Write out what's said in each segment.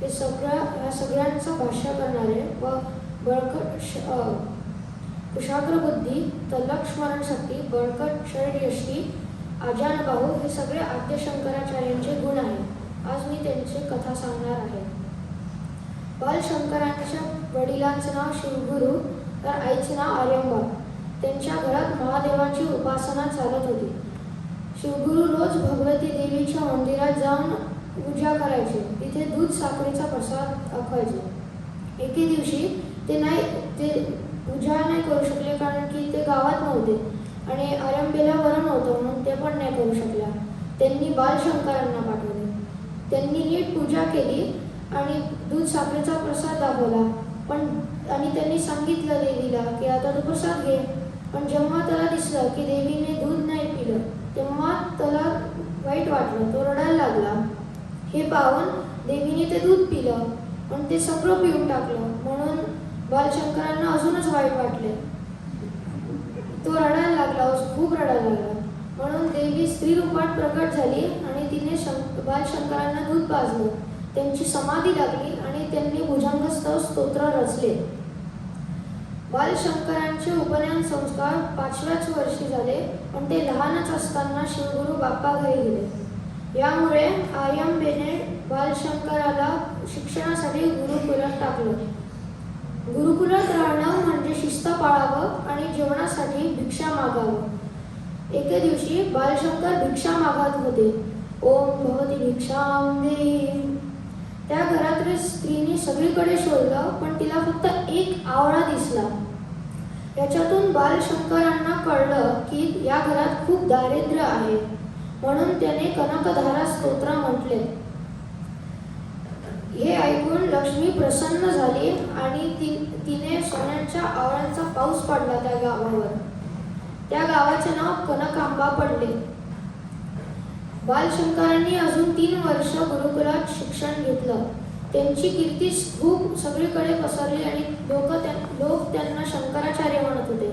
हे सगळ्या या सगळ्यांचं भाष्य करणारे व बळकट कुशाग्र बुद्धी तलक स्मरणशक्ती बळकट शरीरयष्टी आजानबाहू हे सगळे आद्य शंकराचार्यांचे गुण आहेत. आज मी त्यांची कथा सांगणार आहे. बालशंकरांच्या वडिलांचं नाव शिवगुरु तर आईचे नाव आर्यंबा त्यांच्या घरात महादेवाची उपासना चालत होती. शिवगुरु रोज भगवती देवीच्या मंदिरात जाऊन पूजा करायचे. तिथे दूध साखरेचा प्रसाद दाखवायचे. एके दिवशी ते नाही ते पूजा नाही करू शकले कारण की ते गावात नव्हते आणि आरंबेला बरं नव्हतं म्हणून ते पण नाही करू शकल्या. त्यांनी बालशंकरांना पाठवले. त्यांनी नीट पूजा केली आणि दूध साखरेचा प्रसाद दाखवला. पण आणि त्यांनी सांगितलं देवीला की आता तू प्रसाद घे. पण जेव्हा त्याला दिसलं की देवीने दूध नाही पिलं तेव्हा त्याला वाईट वाटलं तो रडायला लागला. हे पाहून देवीने ते दूध पिलं पण ते सगळं पिऊन टाकलं. म्हणून बालशंकरांना अजूनच वाईट वाटले. तो रडायला लागला खूप रडायला लागला. म्हणून देवी स्त्री रूपात प्रकट झाली आणि तिने शंक बालशंकरांना दूध पाजलं. त्यांची समाधी लागली आणि त्यांनी भुजंगस्थ स्तोत्र रचले. बालशंकरांचे उपनयन संस्कार पाचव्याच वर्षी झाले पण ते लहानच असताना शिवगुरु बाप्पा घरी गेले. यामुळे आयंबेने बालशंकराला शिक्षणासाठी गुरुकुलात टाकलं. गुरुकुलात राहणं म्हणजे शिस्त पाळावं आणि जेवणासाठी भिक्षा मागावं. एके दिवशी बालशंकर भिक्षा मागत होते. ओम भवती भिक्षाम देही त्या घरातील स्त्रीने सगळीकडे शोधलं पण तिला फक्त एक आवळा दिसला. याच्यातून बालशंकरांना कळलं की या घरात खूप दारिद्र्य आहे. म्हणून त्याने कनकधारा स्तोत्र म्हटले. हे ऐकून लक्ष्मी प्रसन्न झाली आणि ती तिने सोन्याच्या आवळ्यांचा पाऊस पडला त्या गावावर. त्या गावाचे नाव कनकांबा पडले. बालशंकरांनी अजून तीन वर्ष गुरुकुलात शिक्षण घेतलं. त्यांची कीर्ती खूप सगळीकडे पसरली आणि लोक त्या लोक त्यांना शंकराचार्य म्हणत होते.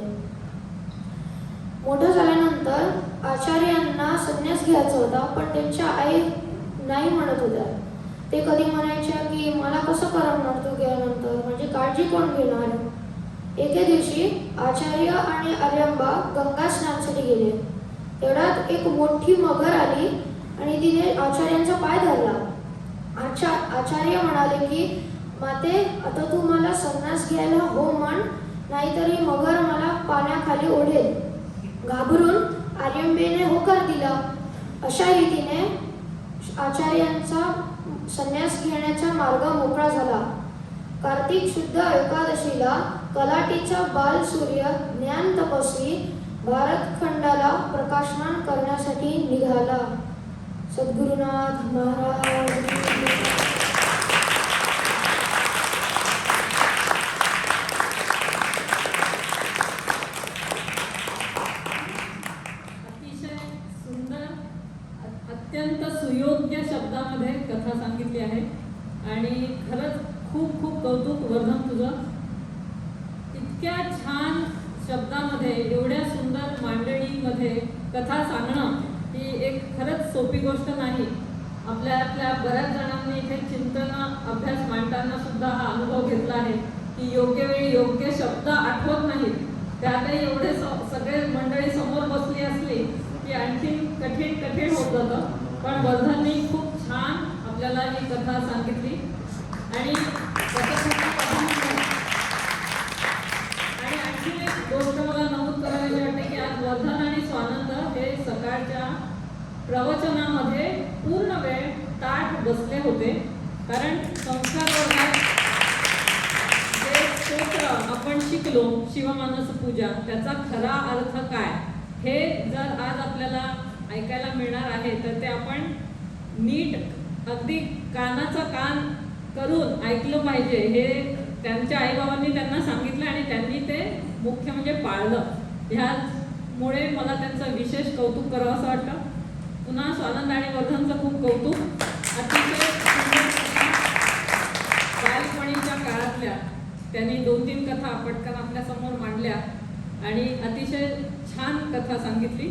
मोठं झाल्यानंतर आचार्यांना संन्यास घ्यायचा होता पण त्यांच्या आई नाही म्हणत होत्या. ते कधी म्हणायच्या की मला कसं करमणार तू गेल्यानंतर? म्हणजे काळजी कोण घेणार? एके दिवशी आचार्य आणि आर्यंबा गंगा स्नानासाठी गेले. तेवढ्यात एक मोठी मगर आली आणि तिने आचार्यांचा पाय धरला. आचा आचार्य म्हणाले की माते आता तू मला संन्यास घ्यायला हो म्हण नाहीतरी मगर मला पाण्याखाली ओढेल. घाबरून आर्यंबेने होकार दिला. अशा रीतीने आचार्यांचा संन्यास घेण्याचा मार्ग मोकळा झाला. कार्तिक शुद्ध एकादशीला कलाटीचा बाल सूर्य ज्ञान तपस्वी भारतखंडाला प्रकाशमान करण्यासाठी निघाला. सद्गुरुनाथ महाराज की जय. अतिशय सुंदर अ- अत्यंत सुयोग्य शब्दामध्ये कथा सांगितली आहे आणि खरंच खूप खूप कौतुक वर्धन तुझं इतक्या छान शब्दामध्ये एवढ्या सुंदर मांडणीमध्ये कथा सांगणं ही एक खरंच सोपी गोष्ट नाही आपल्यातल्या बऱ्याच जणांनी इथे चिंतन अभ्यास मांडताना सुद्धा हा अनुभव घेतला आहे की योग्य वेळी योग्य शब्द आठवत नाहीत त्यातही एवढे स- सगळे मंडळी समोर बसली असली की आणखीन कठीण कठीण होत जातं पण वर्धननी खूप छान आपल्याला ही कथा सांगितली आणि त्याच्यासाठी कथा- आणि आणखी एक गोष्ट मला नमूद करावी वाटते की आज वर्धन आणि स्वानंद महाराजांच्या प्रवचनामध्ये पूर्ण वेळ ताठ बसले होते. कारण संस्कार वर्गात जे स्तोत्र आपण शिकलो शिवमानस पूजा त्याचा खरा अर्थ काय? हे जर आज आपल्याला ऐकायला मिळणार आहे तर ते आपण नीट अगदी कानाचा कान करून ऐकलं पाहिजे. हे त्यांच्या आईबाबांनी त्यांना सांगितलं आणि त्यांनी ते मुख्य म्हणजे पाळलं. ह्या मुळे मला त्यांचं विशेष कौतुक करावं असं वाटतं. पुन्हा स्वानंद आणि वर्धनचं खूप कौतुक. अतिशय बालपणीच्या काळातल्या त्यांनी दोन तीन कथा पटकन आपल्यासमोर मांडल्या आणि अतिशय छान कथा सांगितली.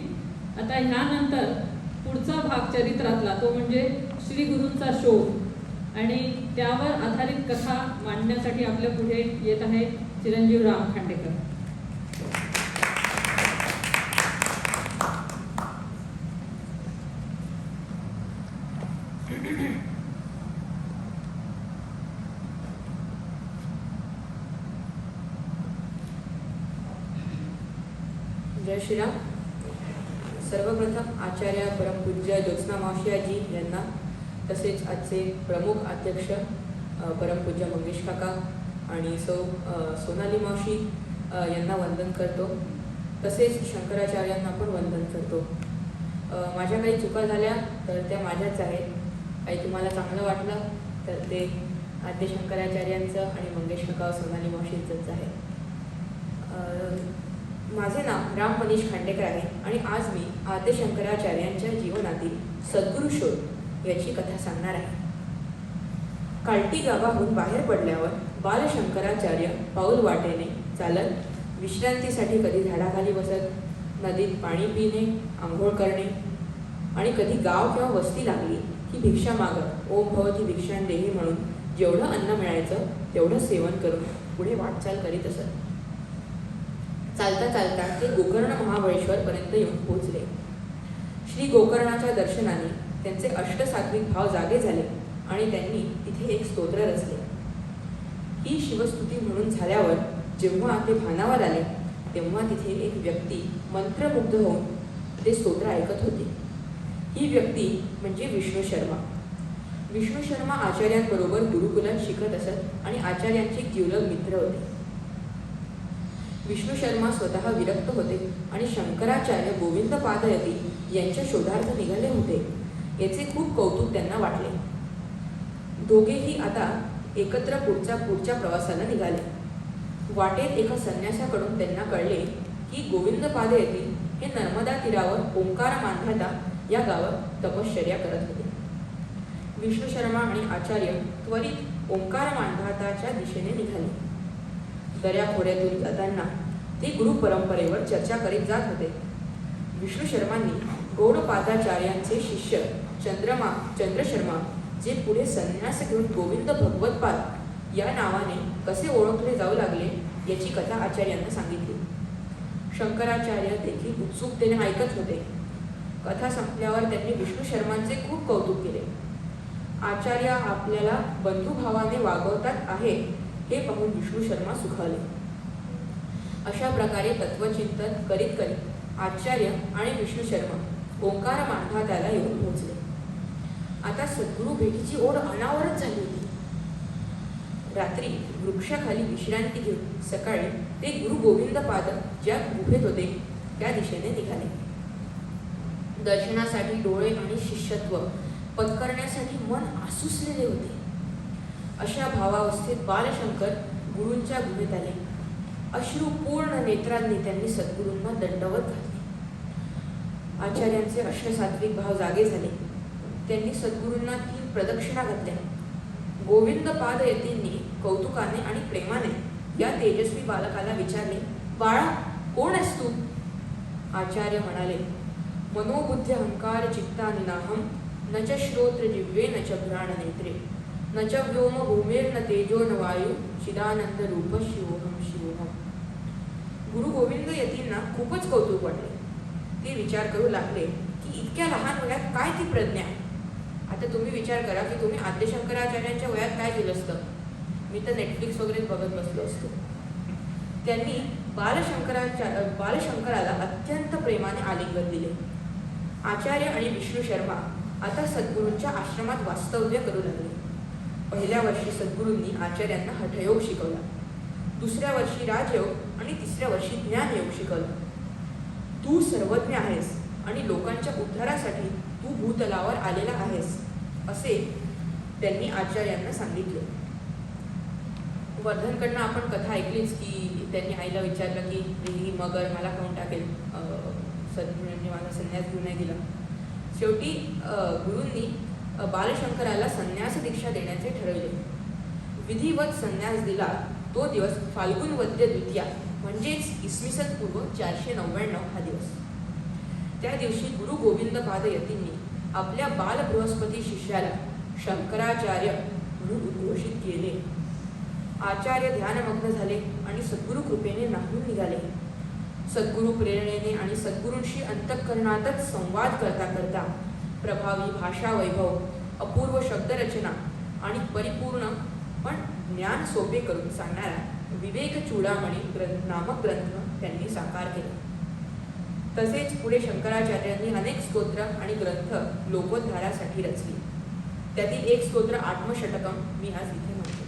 आता ह्यानंतर पुढचा भाग चरित्रातला तो म्हणजे श्री गुरूंचा शोध. आणि त्यावर आधारित कथा मांडण्यासाठी आपल्या पुढे येत आहे चिरंजीव राम खांडेकर जय श्रीराम सर्वप्रथम आचार्य परमपूज्य ज्योत्स्ना मावशियाजी यांना तसेच आजचे प्रमुख अध्यक्ष परमपूज्य मंगेश काका आणि सौ सोनाली मावशी यांना वंदन करतो. तसेच शंकराचार्यांना पण वंदन करतो. माझ्या काही चुका झाल्या तर त्या माझ्याच आहेत. काही तुम्हाला चांगलं वाटलं तर ते आद्य शंकराचार्यांचं आणि मंगेश काका सोनाली मावशींचंच आहे. माझे नाव राम मनीष खांडेकर आहे आणि आज मी आद्य शंकराचार्यांच्या जीवनातील सद्गुरू शोध याची कथा सांगणार आहे. कालटी गावाहून बाहेर पडल्यावर बालशंकराचार्य पाऊल वाटेने चालत विश्रांतीसाठी कधी झाडाखाली बसत नदीत पाणी पिणे आंघोळ करणे आणि कधी गाव किंवा वस्ती लागली की भिक्षा मागत ओम भवती भिक्षां देही म्हणून जेवढं अन्न मिळायचं तेवढं सेवन करून पुढे वाटचाल करीत असत. चालता चालता ते गोकर्ण महाबळेश्वरपर्यंत येऊन पोहोचले श्री गोकर्णाच्या दर्शनाने त्यांचे अष्टसात्विक भाव जागे झाले आणि त्यांनी तिथे एक स्तोत्र रचले. ही शिवस्तुती म्हणून झाल्यावर जेव्हा ते भानावर आले तेव्हा तिथे एक व्यक्ती मंत्रमुग्ध होऊन ते स्तोत्र ऐकत होते. ही व्यक्ती म्हणजे विष्णू शर्मा. विष्णू शर्मा आचार्यांबरोबर गुरुकुलात शिकत असत आणि आचार्यांचे जिवलग मित्र होते. विष्णू शर्मा स्वतः विरक्त होते आणि शंकराचार्य गोविंद पादयती यांच्या शोधार्थ निघाले होते. याचे खूप कौतुक त्यांना वाटले. दोघेही आता एकत्र पुढच्या पुढच्या प्रवासाला निघाले. वाटेत एका संन्यासाकडून त्यांना कळले की गोविंद पादयती हे नर्मदा तीरावर ओंकार मांधाता या गावात तपश्चर्या करत होते. विष्णू शर्मा आणि आचार्य त्वरित ओंकार मांधाताच्या दिशेने निघाले. दर्या खोऱ्यातून जाताना ते गुरु परंपरेवर चर्चा करीत जात होते. विष्णू शर्मांनी गौडपादाचार्यांचे शिष्य चंद्रमा चंद्रशर्मा जे पुढे संन्यास घेऊन गोविंद भगवतपाद या नावाने कसे ओळखले जाऊ लागले याची कथा आचार्यांना सांगितली. शंकराचार्य देखील उत्सुकतेने ऐकत होते. कथा संपल्यावर त्यांनी विष्णू शर्मांचे खूप कौतुक केले. आचार्य आपल्याला बंधुभावाने वागवतात आहे हे पाहून विष्णू शर्मा सुखावले. अशा प्रकारे तत्वचिंतन करीत करीत आचार्य आणि विष्णू शर्मा ओंकार मांधाताला येऊन पोहोचले. आता सद्गुरू भेटीची ओढ अनावरच झाली होती. रात्री वृक्षाखाली विश्रांती घेऊन सकाळी ते गुरु गोविंद पाद ज्या गुहेत होते त्या दिशेने निघाले. दर्शनासाठी डोळे आणि शिष्यत्व पत्करण्यासाठी मन आसुसलेले होते. अशा भावावस्थेत बालशंकर गुरूंच्या गुहेत आले अश्रुपूर्ण नेत्रांनी त्यांनी सद्गुरूंना दंडवत घातले. आचार्यांचे अष्टसात्विक भाव जागे झाले. त्यांनी सद्गुरूंना तीन प्रदक्षिणा घातल्या. गोविंद पाद यतींनी कौतुकाने आणि प्रेमाने या तेजस्वी बालकाला विचारले बाळा कोण आहेस तू? आचार्य म्हणाले मनोबुद्धी अहंकार चित्तानिनाहम न च श्रोत्र जिव्हे न च पुराण नेत्रे. न च व्योम भूमिर्न तेजो न वायू चिदानंद रूप शिवोहम शिवोहम गुरु गोविंद यतींना खूपच कौतुक वाटले. ते विचार करू लागले की इतक्या लहान वयात काय ती प्रज्ञा? आता तुम्ही विचार करा की तुम्ही आद्यशंकराचार्यांच्या वयात काय केलं असतं? मी तर नेटफ्लिक्स वगैरे बघत बसलो असतो. त्यांनी बालशंकराच्या बालशंकराला अत्यंत प्रेमाने आलिंगन दिले. आचार्य आणि विष्णू शर्मा आता सद्गुरूंच्या आश्रमात वास्तव्य करू लागले. पहिल्या वर्षी सद्गुरूंनी आचार्यांना हठयोग शिकवला. दुसऱ्या वर्षी राजयोग आणि तिसऱ्या वर्षी ज्ञानयोग शिकवला. तू सर्वज्ञ आहेस आणि लोकांच्या उद्धारासाठी तू भूतलावर आलेला आहेस असे त्यांनी आचार्यांना सांगितले. वर्धनकडनं आपण कथा ऐकलीच की त्यांनी आईला विचारलं की ही मगर मला खाऊन टाकेल. अं, सद्गुरूंनी मला संन्यास घेऊन दिला. शेवटी अं, गुरूंनी बालशंकराला संन्यास दीक्षा देण्याचे ठरवले. विधिवत संन्यास दिला तो दिवस फाल्गुन वद्य द्वितीया म्हणजेच इसवी सन पूर्व चारशे नव्याण्णव हा दिवस. त्या दिवशी गुरु गोविंद पाद यतींनी आपल्या बाल बृहस्पती शिष्याला शंकराचार्य म्हणून उद्घोषित केले. आचार्य ध्यानमग्न झाले आणि सद्गुरु कृपेने नाहून निघाले. सद्गुरु प्रेरणेने आणि सद्गुरूंशी अंतःकरणातच संवाद करता करता प्रभावी भाषा वैभव अपूर्व शब्दरचना आणि परिपूर्ण पण ज्ञान सोपे करून सांगणारा विवेक चुडामणी ग्रंथ नामक ग्रंथ त्यांनी साकार केला. तसेच पुढे शंकराचार्यांनी अनेक स्तोत्र आणि ग्रंथ लोकोद्धारासाठी रचले. त्यातील एक स्तोत्र आत्मषटकम मी आज इथे म्हणतो.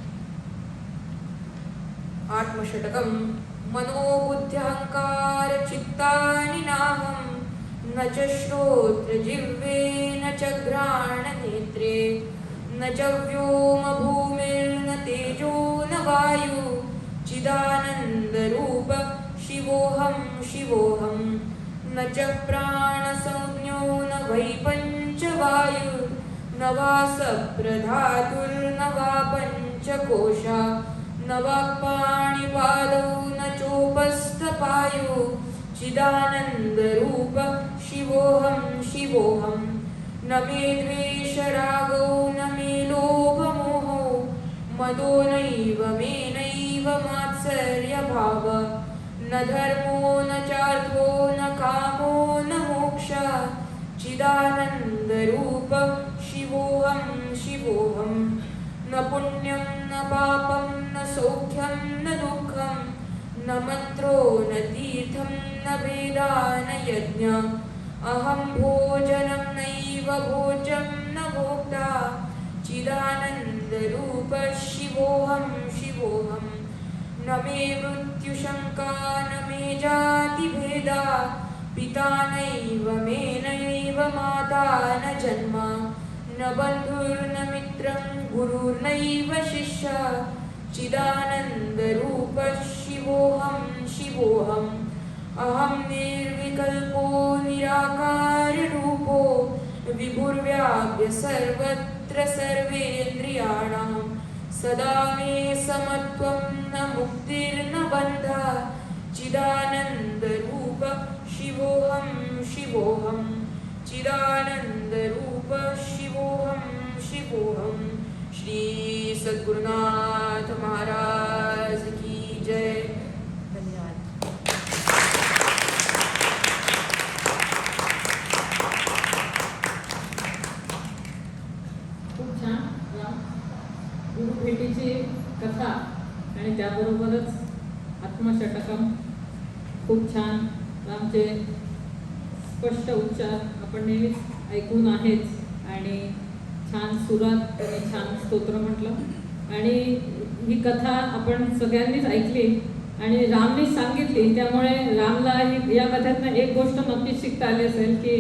आत्मषटकं मनोबुद्ध्यहंकार चित्तानि नाहम न च श्रोत्रजिह्वे न च घ्राणनेत्रे न च व्योमभूमिर्न तेजो न वायु चिदानन्दरूप शिवोऽहं शिवोऽहं न च प्राणसंज्ञो न वै पञ्चवायुर्न वा सप्रधातुर्न वा पञ्चकोशा न वाक्पाणिपादौ न चोपस्थपायु चिदानन्दरूप शिवोऽहं शिवोऽहं। न मे द्वेषरागौ न मे लोभमोहौ। मदो नैव मे नैव मात्सर्यभाव। न धर्मो न चार्थो न कामो न मोक्ष। चिदानन्दरूप शिवोऽहं शिवोऽहं। न पुण्यं न पापं न सौख्यं न दुःखं। न मन्त्रो न तीर्थं न वेदा न यज्ञ अहं भोजनं नैव भोजं न भोक्ता। चिदानन्दरूप शिवोऽहं। न मे मृत्युशङ्का न मे जातिभेदा। पिता नैव मे नैव माता न जन्म। न बन्धुर्न मित्रं गुरुर्नैव शिष्य। चिदानन्दरूप शिवोऽहं। शिवोऽहम् अहं निर्विकल्पो निराकाररूपो विभुर्व्याप्य सर्वत्र सर्वेन्द्रियाणां। सदा मे समत्वं न मुक्तिर्न बन्धः। चिदानन्दरूप शिवोऽहं शिवोऽहं। चिदानन्दरूप शिवोऽहं शिवोऽहं। श्रीसद्गुरुनाथ महाराज की जय धन्यवाद खूप छान राम गुरु भेटीची कथा आणि त्याबरोबरच आत्मषटकम खूप छान रामचे स्पष्ट उच्चार आपण नेहमीच ऐकून आहेच आणि छान सुरात त्याने छान स्तोत्र म्हटलं आणि ही कथा आपण सगळ्यांनीच ऐकली आणि रामने सांगितली त्यामुळे रामला ही या कथेतनं एक गोष्ट नक्कीच शिकता आली असेल की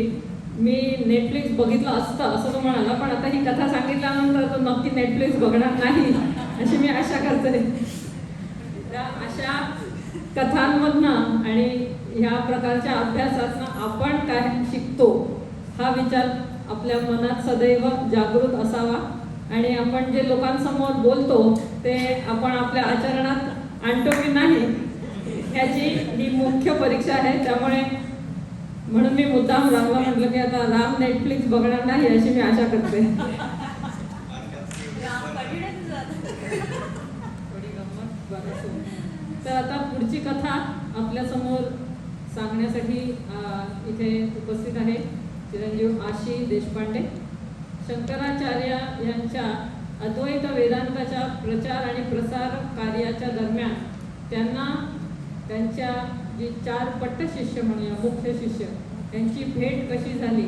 मी नेटफ्लिक्स बघितलं असतं असं तो म्हणाला पण आता ही कथा सांगितल्यानंतर तो नक्की नेटफ्लिक्स बघणार नाही अशी मी आशा करते. त्या अशा कथांमधनं आणि ह्या प्रकारच्या अभ्यासातनं आपण काय शिकतो हा विचार आपल्या मनात सदैव जागृत असावा. आणि आपण जे लोकांसमोर बोलतो ते आपण आपल्या आचरणात आणतो की नाही ह्याची ही मुख्य परीक्षा आहे. त्यामुळे म्हणून मी मुद्दाम रामला म्हटलं की आता राम नेटफ्लिक्स बघणार नाही अशी मी आशा करते. तर आता पुढची कथा आपल्यासमोर सांगण्यासाठी इथे उपस्थित आहे चिरंजीव आशी देशपांडे. शंकराचार्य यांच्या अद्वैत वेदांताच्या प्रचार आणि प्रसार कार्याच्या दरम्यान त्यांना त्यांच्या जी चार पट्टशिष्य म्हणूया मुख्य शिष्य त्यांची भेट कशी झाली?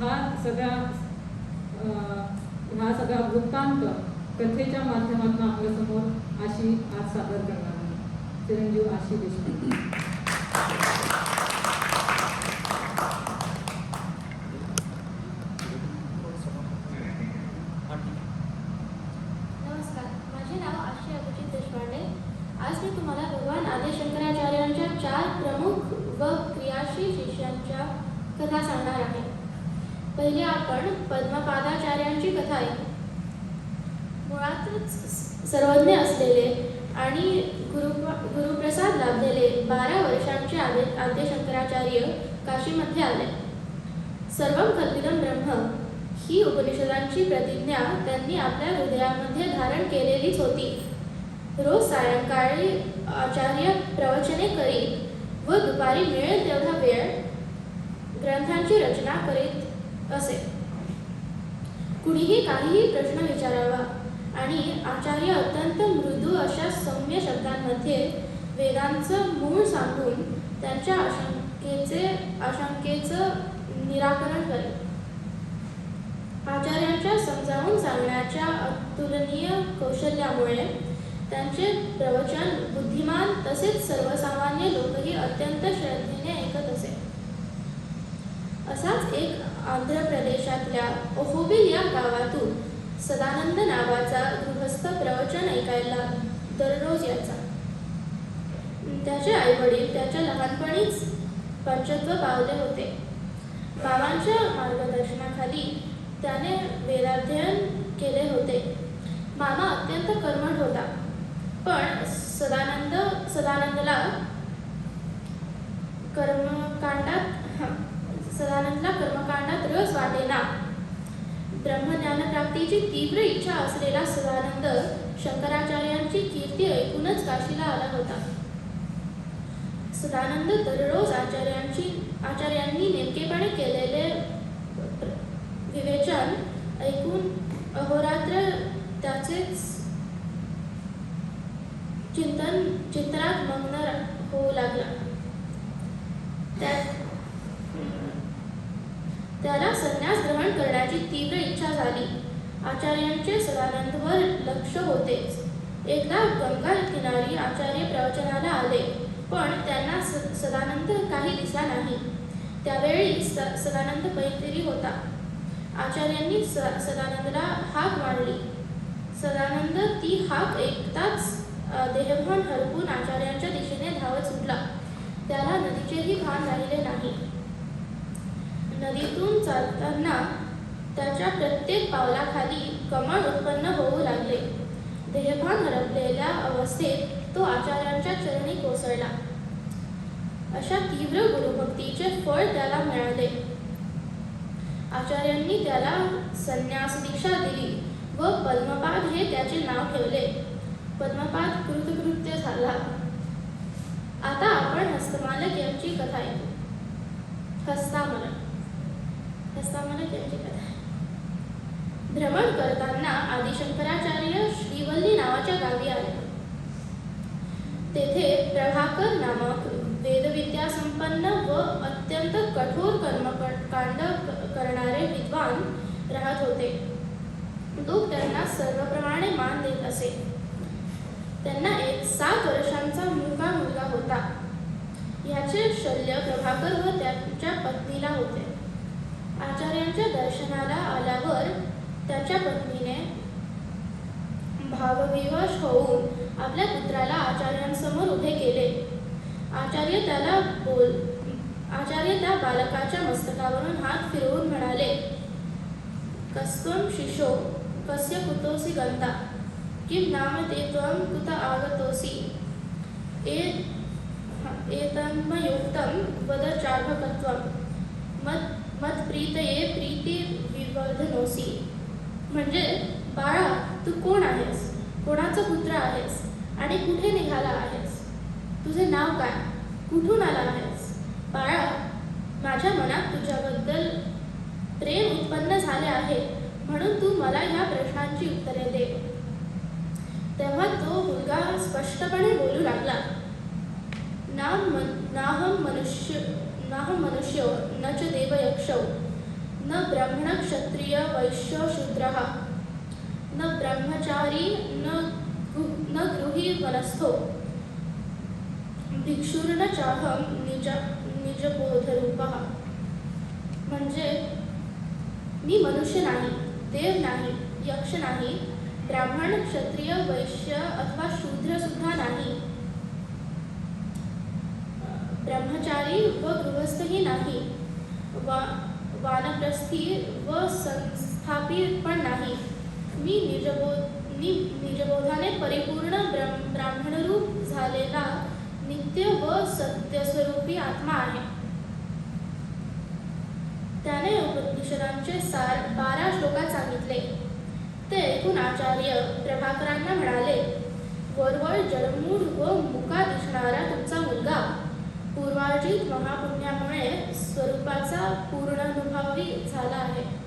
हा सगळा हा सगळा वृत्तांत कथेच्या माध्यमातून आपल्यासमोर अशी आज सादर करणार आहे चिरंजीव आशी देशपांडे नमस्कार माझे नाव आशी अभिजित देशपांडे आज मी तुम्हाला भगवान आदी शंकराचार्यांच्या चार प्रमुख व क्रियाशील शिष्यांच्या कथा सांगणार आहे पहिले आपण पद्मपादाचार्यांची कथा ऐकू मुळातच सर्वज्ञ असलेले आणि गुरु गुरुप्रसाद लाभलेले बारा वर्षांचे आद्य आद्य शंकराचार्य काशीमध्ये आले सर्वम कल्पितम ब्रह्म ही उपनिषदांची प्रतिज्ञा त्यांनी आपल्या हृदयामध्ये धारण केलेलीच होती रोज सायंकाळी आचार्य प्रवचने करीत व दुपारी मिळेल तेवढा वेळ ग्रंथांची रचना करीत असे कुणीही काहीही प्रश्न विचारावा आणि आचार्य अत्यंत मृदू अशा सौम्य मध्ये वेदांचं मूळ सांगून त्यांच्या आशंकेचे आशंकेचं निराकरण करेल आचार्यांच्या समजावून सांगण्याच्या अतुलनीय कौशल्यामुळे त्यांचे प्रवचन बुद्धिमान तसेच सर्वसामान्य लोकही अत्यंत श्रद्धेने ऐकत असे. असाच एक आंध्र प्रदेशातल्या ओहोबिल या गावातून सदानंद नावाचा गृहस्थ प्रवचन ऐकायला दररोज याचा. त्याचे आईवडील त्याच्या लहानपणीच पंचत्व पावले होते. बाबांच्या मार्गदर्शनाखाली त्याने वेदाध्ययन केले होते. मामा अत्यंत कर्मठ होता. पण सदानंद सदानंदला कर्मकांडात सदानंदला कर्मकांडात रस वाटेना. ब्रह्मज्ञानप्राप्तीची तीव्र इच्छा असलेला सदानंद शंकराचार्यांची कीर्ती ऐकूनच काशीला आला होता. सदानंद दररोज आचार्यांची आचार्यांनी नेमकेपणे केलेले विवेचन ऐकून अहोरात्र त्याचेच चिंतन चिंतनात मग्न होऊ लागला. त्या- त्याला संन्यास ग्रहण करण्याची तीव्र इच्छा झाली. आचार्यांचे सदानंदवर लक्ष होतेच. एकदा गंगा किनारी आचार्य प्रवचनाला आले. पण त्यांना सदानंद काही दिसला नाही. त्यावेळी स सदानंद पैतरी होता. आचार्यांनी स सदानंदला हाक मारली. सदानंद ती हाक ऐकताच देहभान हरपून आचार्यांच्या दिशेने धावत सुटला. त्याला नदीचेही भान राहिले नाही. नदीतून चालताना त्याच्या प्रत्येक पावलाखाली कमळ उत्पन्न होऊ लागले. देहभान हरपलेल्या अवस्थेत तो आचार्यांच्या चरणी कोसळला. अशा तीव्र गुरुभक्तीचे फळ त्याला मिळाले. आचार्यांनी त्याला संन्यास दीक्षा दिली व पद्मपाद हे त्याचे नाव ठेवले. पद्मपाद कृतकृत्य झाला. आता आपण हस्तमालक यांची कथा ऐकू. हस्तामलक हस्तामलक यांची कथा. भ्रमण करताना आदिशंकराचार्य श्रीवल्ली नावाच्या गावी आले. तेथे प्रभाकर नामक वेदविद्या संपन्न व अत्यंत कठोर कर्मकांड करणारे विद्वान राहत होते. लोक त्यांना सर्वप्रमाणे मान देत असे. त्यांना एक सात वर्षांचा मुलगा मुलगा होता. याचे शल्य प्रभाकर व त्यांच्या पत्नीला होते. आचार्यांच्या दर्शनाला आल्यावर त्याच्या पत्नीने भावविवश होऊन आपल्या पुत्राला आचार्यांसमोर उभे केले. आचार्य त्याला बोल आचार्य त्या बालकाच्या मस्तकावरून हात फिरवून म्हणाले कस्तम शिशो कस्य कुतोसी गंता किं नाम ते त्वं कुत आगतोसि ए एतन्मयुक्तं वद चार्भकत्वं। मत मत्प्रीतये प्रीती विवर्धनोसी म्हणजे बाळा तू कोण आहेस? कोणाचा पुत्र आहेस? आणि कुठे निघाला आहेस? तुझे नाव काय? कुठून आला आहेस? बाळा माझ्या मनात तुझ्याबद्दल प्रेम उत्पन्न झाले आहे म्हणून तू मला ह्या प्रश्नांची उत्तरे दे. तेव्हा तो मुलगा स्पष्टपणे बोलू लागला. ना मन नाहम मनुष्य नाहम मनुष्य न च देवयक्षौ न ब्राह्मण क्षत्रिय वैश्य शूद्रः न ब्रह्मचारी न न गृही वनस्थो भिक्षुर्ण चाहम निज निजबोधरूपः। म्हणजे मी मनुष्य नाही देव नाही यक्ष नाही ब्राह्मण क्षत्रिय वैश्य अथवा शूद्र सुद्धा नाही। ब्रह्मचारी व गृहस्थही नाही। वा वानप्रस्थी व संस्थापी पण नाही। मी निजबोध नि- निजबोधाने परिपूर्ण ब्रह्म ब्राह्मणरूप झालेला नित्य व सत्यस्वरूपी आत्मा आहे. त्याने उपनिषदांचे सार बारा श्लोकात सांगितले. ते ऐकून आचार्य प्रभाकरांना म्हणाले वरवर जडमूळ व मुका दिसणारा तुमचा मुलगा पूर्वार्जित महापुण्यामुळे स्वरूपाचा पूर्णानुभवी झाला आहे.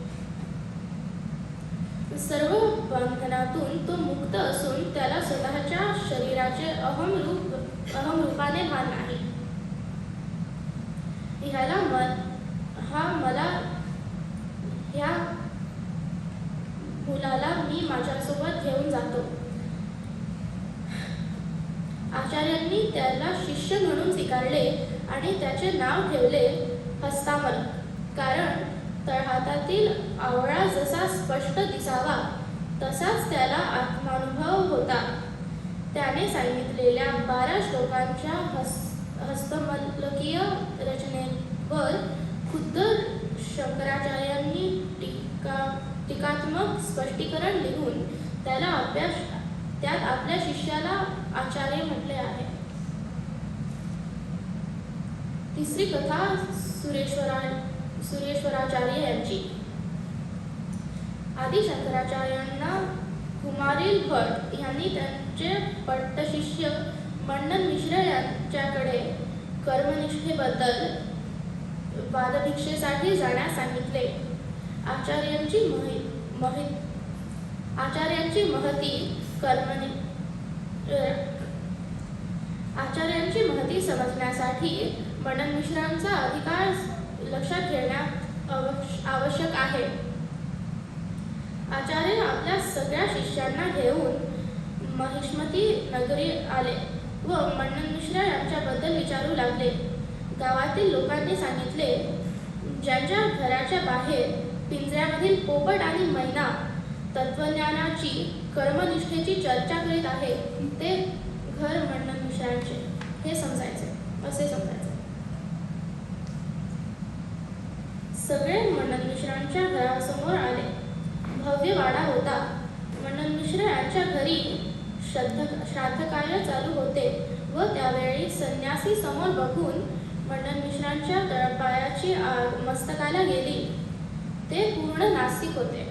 सर्व बंधनातून तो मुक्त असून त्याला स्वतःच्या शरीराचे अहम रूप अहम रूपाने भान नाही ह्याला मन हा मला ह्या मुलाला मी माझ्यासोबत घेऊन जातो. आचार्यांनी त्याला शिष्य म्हणून स्वीकारले आणि त्याचे नाव ठेवले हस्तामल. कारण तळहातातील आवळा जसा स्पष्ट दिसावा तसाच त्याला आत्मानुभव होता. त्याने सांगितलेल्या बारा श्लोकांच्या हस हस्तमलकीय रचनेवर खुद्द शंकराचार्यांनी टीका टीकात्मक स्पष्टीकरण लिहून त्याला आपल्या त्यात आपल्या शिष्याला आचार्य म्हटले आहे. तिसरी कथा सुरेश्वरा सुरेश्वराचार्य यांची आदी शंकराचार्यांना कुमारी भट यांनी त्यांचे पट्टशिष्य मंडन मिश्र यांच्याकडे कर्मनिष्ठेबद्दल वादभिक्षेसाठी जाण्यास सांगितले. आचार्यांची महि महि आचार्यांची महती कर्मनि आचार्यांची महती समजण्यासाठी मंडन मिश्रांचा अधिकार लक्षात घेण्यात आवश्यक आहे. आचार्य आपल्या सगळ्या शिष्यांना घेऊन महिष्मती नगरी आले व मंडन मिश्रा यांच्याबद्दल विचारू लागले. गावातील लोकांनी सांगितले ज्यांच्या घराच्या बाहेर पिंजऱ्यामधील पोपट आणि मैना तत्वज्ञानाची कर्मनिष्ठेची चर्चा करीत आहे ते घर मन्नन मिश्रांचे हे समजायचे असे समजायचे. सगळे मंडन मिश्रांच्या घरासमोर आले. भव्य वाडा होता. मंडन मिश्र यांच्या घरी श्रद्ध श्राद्धकार्य चालू होते व त्यावेळी संन्यासी समोर बघून मंडन मिश्रांच्या तळपायाची आग मस्तकाला गेली. ते पूर्ण नास्तिक होते.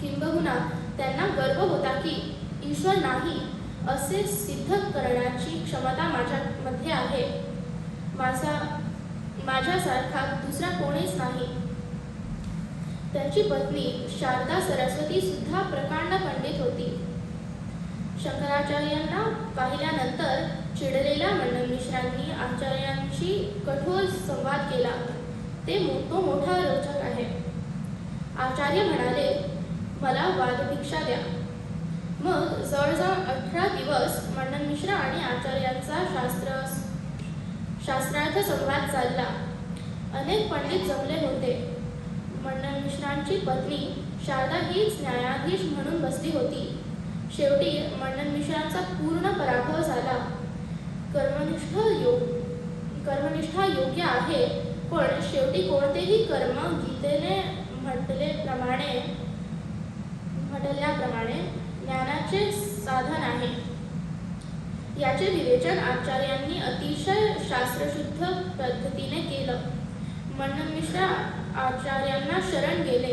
किंबहुना त्यांना गर्व होता की ईश्वर नाही असे सिद्ध करण्याची क्षमता माझ्यामध्ये आहे. माझा माझ्यासारखा दुसरा कोणीच नाही. त्यांची पत्नी शारदा सरस्वती सुद्धा प्रकांड पंडित होती. शंकराचार्यांना पाहिल्यानंतर चिडलेल्या मंडल मिश्रांनी आचार्यांशी कठोर संवाद केला. ते तो मोठा रोचक आहे. आचार्य म्हणाले मला वादभिक्षा द्या. मग जवळजवळ अठरा दिवस मंडन मिश्रा आणि आचार्यांचा शास्त्र शास्त्रार्थ संवाद चालला अनेक पंडित जमले होते. मंडनमिश्रांची पत्नी शारदा हीच न्यायाधीश म्हणून बसली होती. शेवटी मंडनमिश्रांचा पूर्ण पराभव झाला. कर्मनिष्ठ योग कर्मनिष्ठा योग्य आहे पण शेवटी कोणतेही कर्म गीतेने म्हटलेप्रमाणे म्हटल्याप्रमाणे ज्ञानाचे साधन आहे. याचे विवेचन आचार्यांनी अतिशय शास्त्रशुद्ध पद्धतीने केलं. मंडन मिश्र आचार्यांना शरण गेले.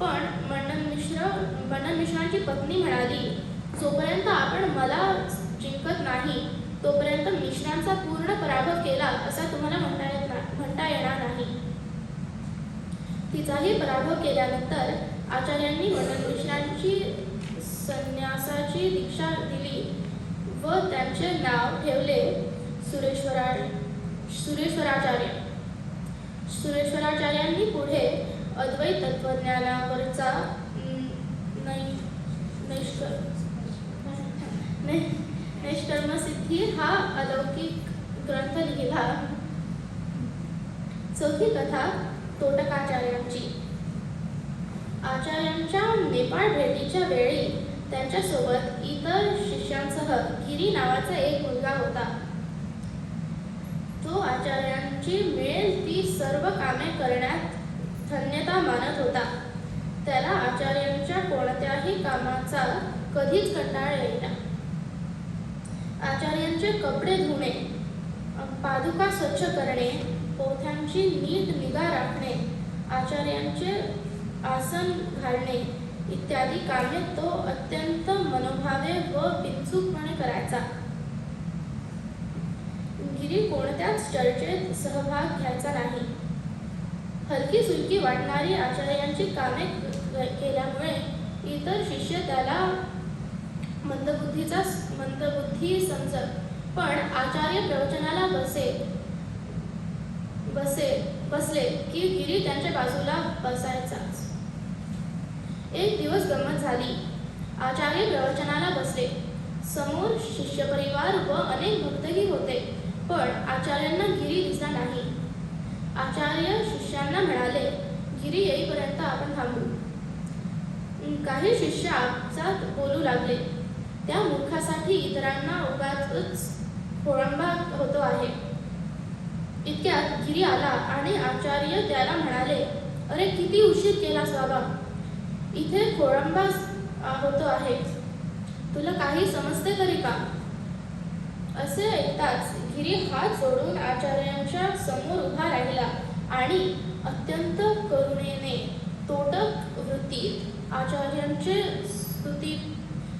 पण मंडन मिश्र मंडन मिश्रांची पत्नी म्हणाली जोपर्यंत आपण मला जिंकत नाही तोपर्यंत मिश्रांचा पूर्ण पराभव केला असा तुम्हाला म्हणता येत म्हणता येणार नाही. तिचाही पराभव केल्यानंतर आचार्यांनी मंडन मिश्रांची संन्यासाची दीक्षा दिली. व त्यांचे नाव ठेवले सुरेश्वरा सुरेश्वराचार्य. सुरेश्वराचार्यांनी पुढे अद्वैत तत्वज्ञानावरचा अं, नै नैष्कर्मसिद्धी हा अलौकिक ग्रंथ लिहिला. चौथी कथा तोटकाचार्यांची. आचार्यांच्या नेपाळ भेटीच्या वेळी त्यांच्यासोबत इतर शिष्यांसह गिरी नावाचा एक मुलगा होता. तो आचार्यांची मिळेल ती सर्व कामे करण्यात धन्यता मानत होता. त्याला आचार्यांच्या कोणत्याही कामाचा कधीच कंटाळ येईना आचार्यांचे कपडे धुणे पादुका स्वच्छ करणे पोथ्यांची नीट निगा राखणे आचार्यांचे आसन घालणे इत्यादी कार्य तो अत्यंत मनोभावे व बिनचूकपणे करायचा. गिरी कोणत्याच चर्चेत सहभाग घ्यायचा नाही. हलकी सुलकी वाटणारी आचार्यांची कामे केल्यामुळे इतर शिष्य त्याला मंदबुद्धीचा मंदबुद्धी समजत पण आचार्य प्रवचनाला बसे बसे बसले की गिरी त्यांच्या बाजूला बसायचा. एक दिवस गंमत झाली. आचार्य प्रवचनाला बसले. समोर शिष्यपरिवार व अनेक भक्तही होते पण आचार्यांना गिरी दिसला नाही. आचार्य शिष्यांना म्हणाले गिरी येईपर्यंत आपण थांबू. काही शिष्य आपसात बोलू लागले. त्या मूर्खासाठी इतरांना उगाच खोळंबा होतो आहे. इतक्यात गिरी आला आणि आचार्य त्याला म्हणाले अरे किती उशीर केलास बाबा. इथे खोळंबास होतो आहे तुला काही समजते तरी का? असे ऐकताच गिरी हात जोडून आचार्यांच्या समोर उभा राहिला आणि अत्यंत करुणेने तोटक वृत्तीत आचार्यांचे स्तुती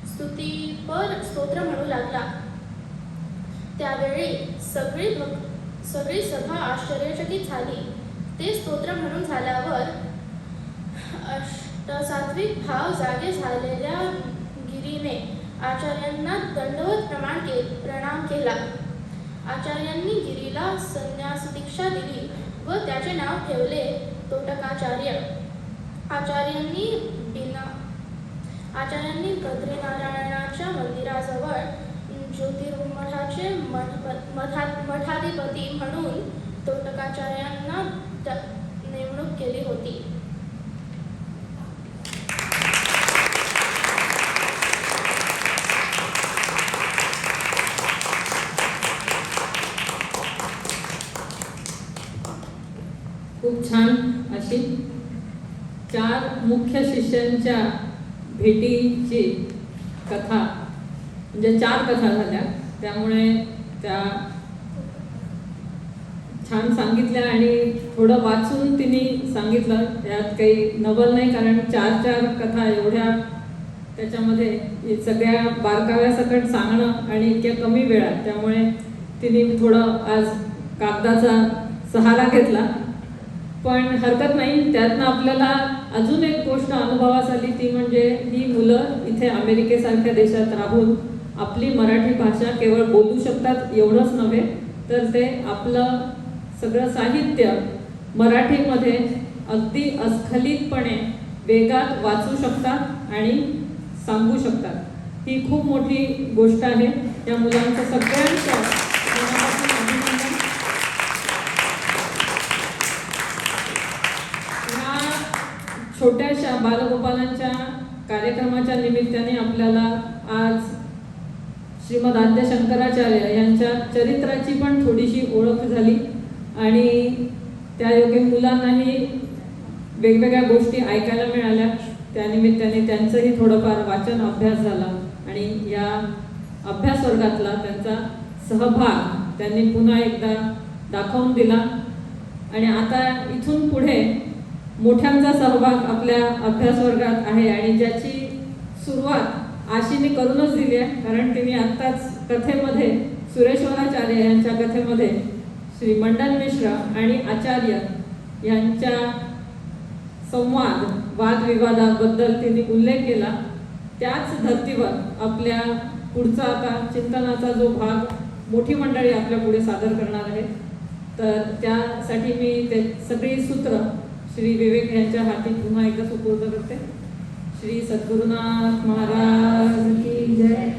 स्तुतीपर स्तोत्र म्हणू लागला. त्यावेळी सगळी सगळी सभा आश्चर्यचकित झाली. ते स्तोत्र म्हणून झाल्यावर सात्विक भाव जागे झालेल्या गिरीने आचार्यांना दंडवत प्रमाण के प्रणाम केला. आचार्यांनी गिरीला संन्यास दीक्षा दिली व त्याचे नाव ठेवले तोटकाचार्य. आचार्यांनी बिना आचार्यांनी बद्रीनारायणाच्या मंदिराजवळ ज्योतिर्मठाचे मठा मठाधिपती म्हणून तोटकाचार्यांना नेमणूक केली होती खूप छान अशी चार मुख्य शिष्यांच्या भेटीची कथा म्हणजे चार कथा झाल्या. त्यामुळे त्या छान सांगितल्या आणि थोडं वाचून तिने सांगितलं. यात काही नवल नाही कारण चार चार कथा एवढ्या त्याच्यामध्ये सगळ्या बारकाव्यासकट सांगणं आणि इतक्या कमी वेळात. त्यामुळे तिने थोडं आज कागदाचा सहारा घेतला. पण हरकत नाही. त्यातनं आपल्याला अजून एक गोष्ट अनुभवास आली ती म्हणजे ही मुलं इथे अमेरिकेसारख्या देशात राहून आपली मराठी भाषा केवळ बोलू शकतात एवढंच नव्हे तर ते आपलं सगळं साहित्य मराठीमध्ये अगदी अस्खलितपणे वेगात वाचू शकतात आणि सांगू शकतात. ही खूप मोठी गोष्ट आहे. या मुलांचं सगळ्यांचं छोट्याशा बालगोपालांच्या कार्यक्रमाच्या निमित्ताने आपल्याला आज श्रीमद आद्य शंकराचार्य यांच्या चरित्राची पण थोडीशी ओळख झाली. आणि त्या योग्य मुलांनाही वेगवेगळ्या गोष्टी ऐकायला मिळाल्या. त्यानिमित्ताने त्यांचंही थोडंफार वाचन अभ्यास झाला. आणि या अभ्यास वर्गातला त्यांचा सहभाग त्यांनी पुन्हा एकदा दाखवून दिला. आणि आता इथून पुढे मोठ्यांचा सहभाग आपल्या अभ्यास वर्गात आहे आणि ज्याची सुरुवात आशीने करूनच दिली आहे कारण तिने आत्ताच कथेमध्ये सुरेश्वराचार्य यांच्या कथेमध्ये श्री मंडन मिश्र आणि आचार्य यांच्या संवाद वादविवादाबद्दल तिने उल्लेख केला. त्याच धर्तीवर आपल्या पुढचा आता चिंतनाचा जो भाग मोठी मंडळी आपल्या पुढे सादर करणार आहे तर त्यासाठी मी ते सगळी सूत्र श्री विवेक यांच्या हाती पुन्हा एकदा सुपूर्द करते. श्री सद्गुरुनाथ महाराज की जय.